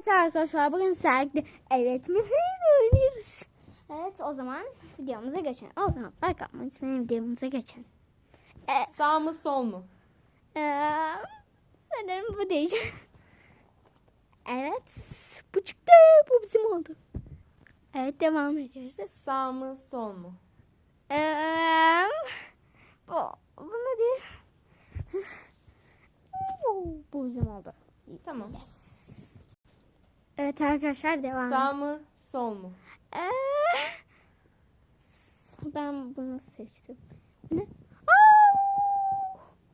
Evet arkadaşlar bugün sergide evet mi oynuyoruz. Evet o zaman videomuza geçelim. O zaman like atmayı unutmayın videomuza geçelim. Ee, Sağ mı sol mu? ee, sanırım bu diyeceğim. Evet bu çıktı bu bizim oldu. Evet devam ediyoruz. Sağ mı sol mu? Ee, bu, bu ne değil? Bu- bizim oldu. Tamam. Evet arkadaşlar devam Sağ mı sol mu? Ee, ben bunu seçtim. Ne?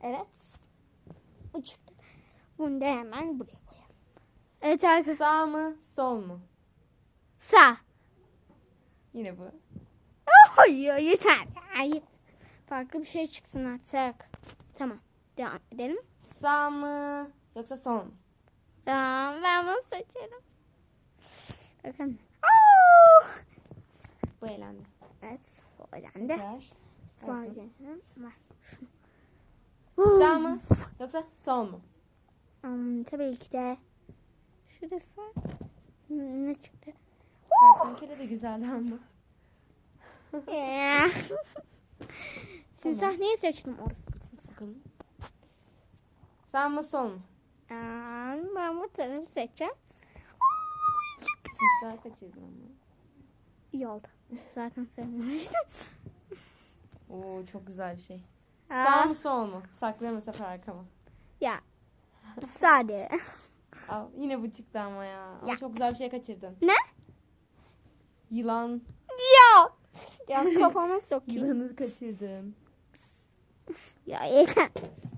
Evet. Bu çıktı. Bunu da hemen buraya koyalım. Evet arkadaşlar. Sağ mı sol mu? Sağ. Yine bu. Hayır yeter. Hayır. Farklı bir şey çıksın artık. Tamam. Devam edelim. Sağ mı yoksa sol mu? Tamam ben bunu seçerim. Bakın. Bu elendi. Evet. Bu. Var. Sağ mı yoksa sol mu? Hmm, tabii ki de. Şurası var. Hmm, Ne çıktı? Kertenkele de güzeldi ama. Yeah. Simsah neyi seçtim orası simsah. Sağ mı sol mu? Aa, ben bu tarafı seçeceğim. Simsah kaçırdım ama. İyi oldu. Zaten sevmemiştim. Oo çok güzel bir şey. Sağ Aa, mı sol mu? Saklayalım bu sefer arkama. ya. Sade. Al yine bu çıktı ama ya. Ama Ya. çok güzel bir şey kaçırdın. ne? Yılan. Ya. Ya kafama sokayım. Yılanı kaçırdın. ya yeter.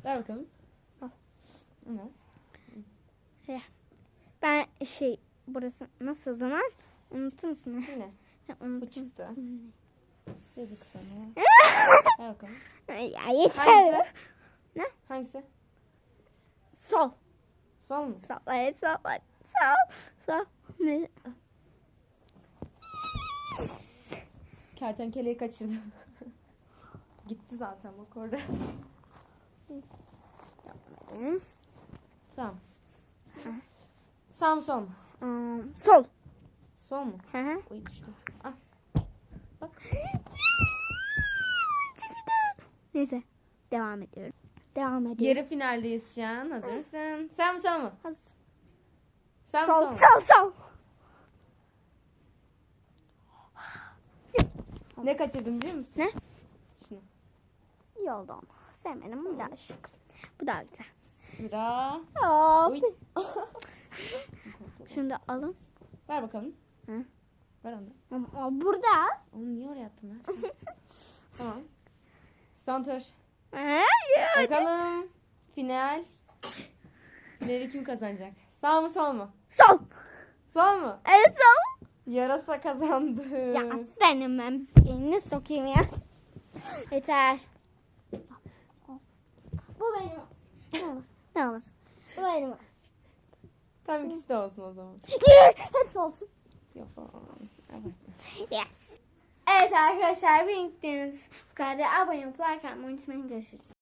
Ver bakalım. Al. Ne? Ben şey burası nasıl o zaman? Unutur musun? Yine. Ha, Bu Unutur çıktı. musun? Yazık sana. Ver bakalım. ya yeter. Hangisi? Ne? Hangisi? Sol. Sol mu? Sol. Evet sol. Sol. Sol. Ne? Kertenkeleyi kaçırdım. Gitti zaten bak orada. Hmm. Tamam. Sağ mı sol sol. Sol mu? Hı hı. Uy düştü. Ah. Bak. Neyse. Devam ediyorum. Devam ediyorum. Yarı finaldeyiz şu an. Hazır mısın? Sağ mı sol mu? Hazır. Sağ mı Sol, sol mu? sol, sol. Ne kaçırdım biliyor musun? Ne? Şunu. İyi oldu ama. Sevmedim. Bu daha şık. Bu daha güzel. Sıra. Of. Şunu da alın. Ver bakalım. Hı? Ver onu. Ama burada. Onu niye oraya attın ben? tamam. Son tur. Bakalım. Final. Finali kim kazanacak? Sağ mı sol mu? Sol. Sol mu? Evet sol. Yarasa kazandı. Ya senin ben elini sokayım ya. Yeter. Bu benim. Ne olur. Ne olur. Bu benim. Tam ikisi de olsun o zaman. Hepsi olsun. Yok. Evet. Yes. Evet arkadaşlar, bir bu kadar. Abone olup like atmayı unutmayın. Görüşürüz.